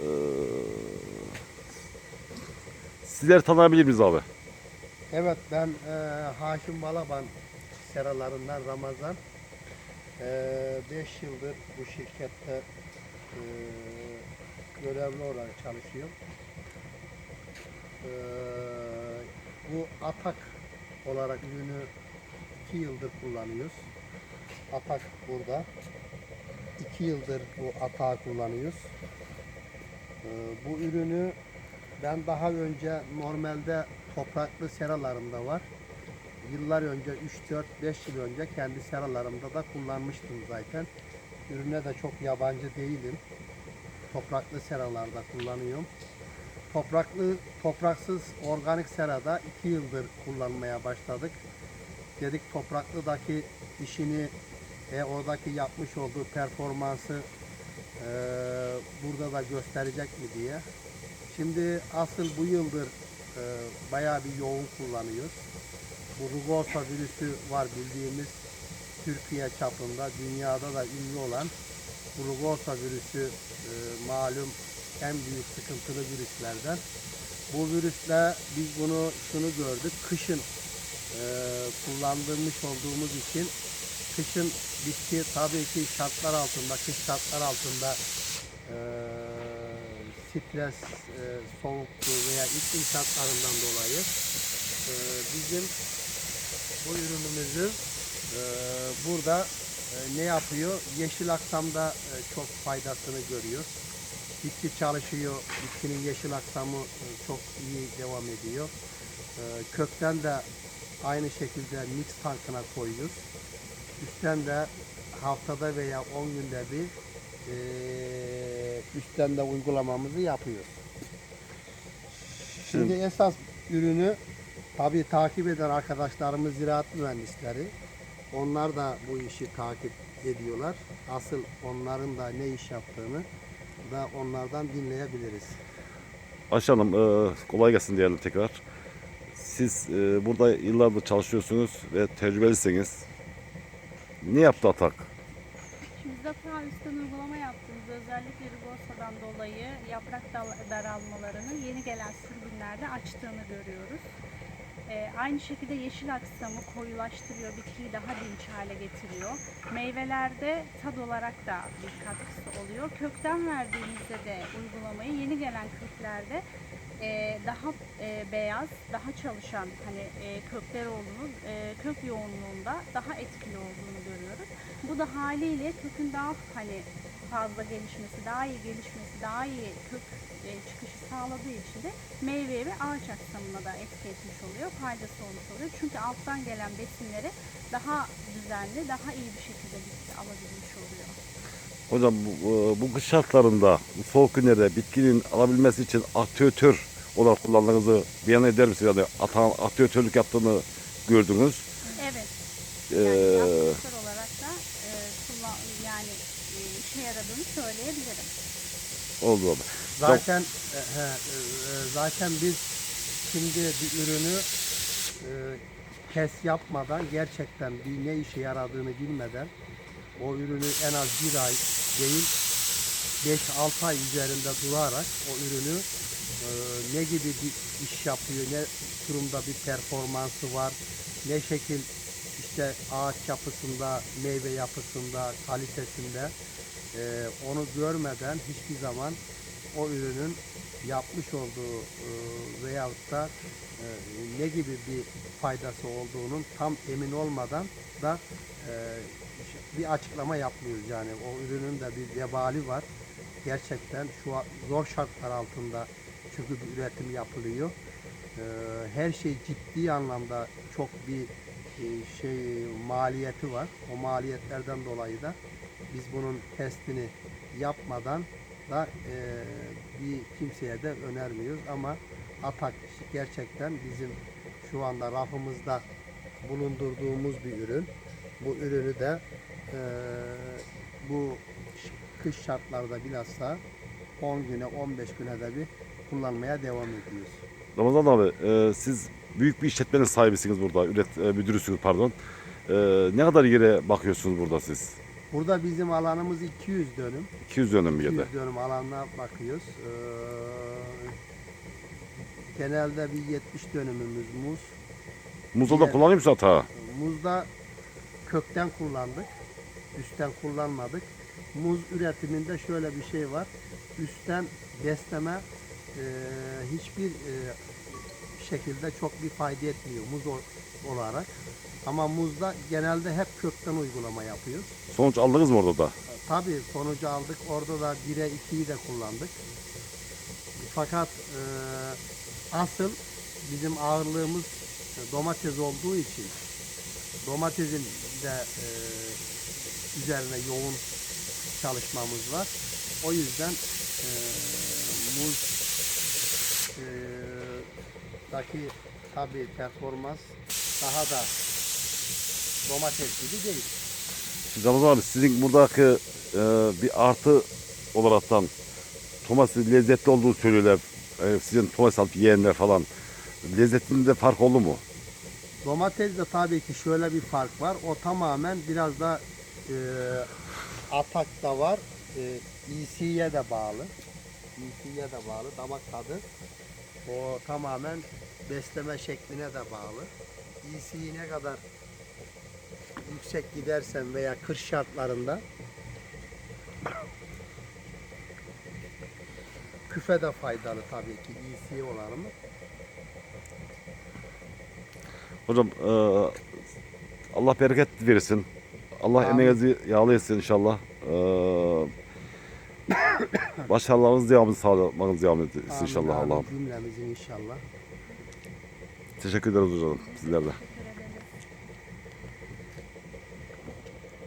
Ee, sizleri tanıyabilir miyiz abi? Evet ben e, Haşim Balaban seralarından Ramazan. 5 yıldır bu şirkette e, görevli olarak çalışıyorum. E, bu atak olarak ürünü 2 yıldır kullanıyoruz. Atak burada. 2 yıldır bu atağı kullanıyoruz. E, bu ürünü ben daha önce normalde topraklı seralarımda var. Yıllar önce 3 4 5 yıl önce kendi seralarımda da kullanmıştım zaten. Ürüne de çok yabancı değilim. Topraklı seralarda kullanıyorum. Topraklı topraksız organik serada 2 yıldır kullanmaya başladık. Dedik topraklıdaki işini ve oradaki yapmış olduğu performansı burada da gösterecek mi diye. Şimdi asıl bu yıldır e, bayağı bir yoğun kullanıyoruz. Bu Rugosa virüsü var bildiğimiz Türkiye çapında, dünyada da ünlü olan bu Rugosa virüsü e, malum en büyük sıkıntılı virüslerden. Bu virüsle biz bunu şunu gördük. Kışın e, kullandırmış olduğumuz için kışın bitki tabii ki şartlar altında, kış şartlar altında e, stres, e, soğuktu veya iklim şartlarından dolayı e, bizim bu ürünümüzü e, burada e, ne yapıyor? Yeşil aksamda e, çok faydasını görüyor. Bitki çalışıyor, bitkinin yeşil aksamı e, çok iyi devam ediyor. E, kökten de aynı şekilde mix tankına koyuyoruz. Üstten de haftada veya 10 günde bir eee, üstten de uygulamamızı yapıyoruz. Şimdi esas ürünü tabii takip eden arkadaşlarımız ziraat mühendisleri. Onlar da bu işi takip ediyorlar. Asıl onların da ne iş yaptığını da onlardan dinleyebiliriz. Ayşe Hanım e, kolay gelsin diyelim tekrar. Siz e, burada yıllardır çalışıyorsunuz ve tecrübelisiniz. Ne yaptı Atak? Şimdi Zafer üstten uygulama yaptığımızda özellikle Rugosa'dan dolayı yaprak daralmalarını yeni gelen sürgünlerde açtığını görüyoruz. Ee, aynı şekilde yeşil aksamı koyulaştırıyor, bitkiyi daha dinç hale getiriyor. Meyvelerde tad olarak da bir katkısı oluyor. Kökten verdiğimizde de uygulamayı yeni gelen köklerde e, daha e, beyaz, daha çalışan hani e, kökler olduğunu, e, kök yoğunluğunda daha etkili olduğunu görüyoruz. Bu da haliyle kökün daha hani fazla gelişmesi, daha iyi gelişmesi, daha iyi kök e, çıkışı sağladığı için de meyveye ve ağaç aksamına da etki etmiş oluyor, faydası olmuş oluyor. Çünkü alttan gelen besinleri daha düzenli, daha iyi bir şekilde bitki alabilmiş oluyor. Hocam bu, e, bu kış şartlarında bu soğuk günlerde bitkinin alabilmesi için aktivatör olarak kullandığınızı beyan eder misiniz? Yani Atağın aktivatörlük yaptığını gördünüz. Evet, Ee, yani aksesuar olarak da e, kullan, yani e, işe yaradığını söyleyebilirim. oldu abi. Zaten e, he, e, zaten biz şimdi bir ürünü e, test yapmadan gerçekten bir ne işe yaradığını bilmeden o ürünü en az bir ay değil 5-6 ay üzerinde durarak o ürünü ne gibi bir iş yapıyor, ne durumda bir performansı var, ne şekil işte ağaç yapısında, meyve yapısında, kalitesinde e, onu görmeden hiçbir zaman o ürünün yapmış olduğu e, veyahut da e, ne gibi bir faydası olduğunun tam emin olmadan da e, bir açıklama yapmıyoruz yani o ürünün de bir vebali var. Gerçekten şu zor şartlar altında bir üretim yapılıyor. E, her şey ciddi anlamda çok bir e, şey maliyeti var. O maliyetlerden dolayı da biz bunun testini yapmadan da e, bir kimseye de önermiyoruz ama Atak gerçekten bizim şu anda rafımızda bulundurduğumuz bir ürün. Bu ürünü de e, bu kış şartlarda bilhassa 10 güne 15 güne de bir kullanmaya devam ediyoruz. Ramazan abi e, siz büyük bir işletmenin sahibisiniz burada. Üret, e, müdürüsünüz pardon. E, ne kadar yere bakıyorsunuz burada siz? Burada bizim alanımız 200 dönüm. 200 dönüm bir yerde. 200 dönüm alanına bakıyoruz. Ee, genelde bir 70 dönümümüz muz. Muzda da diğer- kullanıyor musun atağı? Muzda kökten kullandık. Üstten kullanmadık. Muz üretiminde şöyle bir şey var. Üstten besleme e, hiçbir e, şekilde çok bir fayda etmiyor muz olarak. Ama muzda genelde hep kökten uygulama yapıyoruz. Sonuç aldınız mı orada da? Tabii sonucu aldık. Orada da 1'e 2'yi de kullandık. Fakat e, asıl bizim ağırlığımız e, domates olduğu için domatesin de e, üzerine yoğun çalışmamız var. O yüzden e, muz e, daki tabii performans daha da domates gibi değil. Şimdi Ramazan abi sizin buradaki e, bir artı olaraktan domatesin lezzetli olduğunu söylüyorlar. E, sizin domates alıp yiyenler falan. Lezzetinde fark oldu mu? Domatesde tabii ki şöyle bir fark var. O tamamen biraz da e, atak da var. E, EC'ye de bağlı. EC'ye de bağlı. Damak tadı. O tamamen besleme şekline de bağlı. EC'yi ne kadar yüksek gidersen veya kır şartlarında küfe de faydalı tabii ki EC olanı. Hocam e, Allah bereket versin. Allah emeğinizi yağlı etsin inşallah. E, başarılarınız devamını sağlamanız devam etsin inşallah Allah'ım. Cümlemizin inşallah. Teşekkür ederiz hocam sizlerle.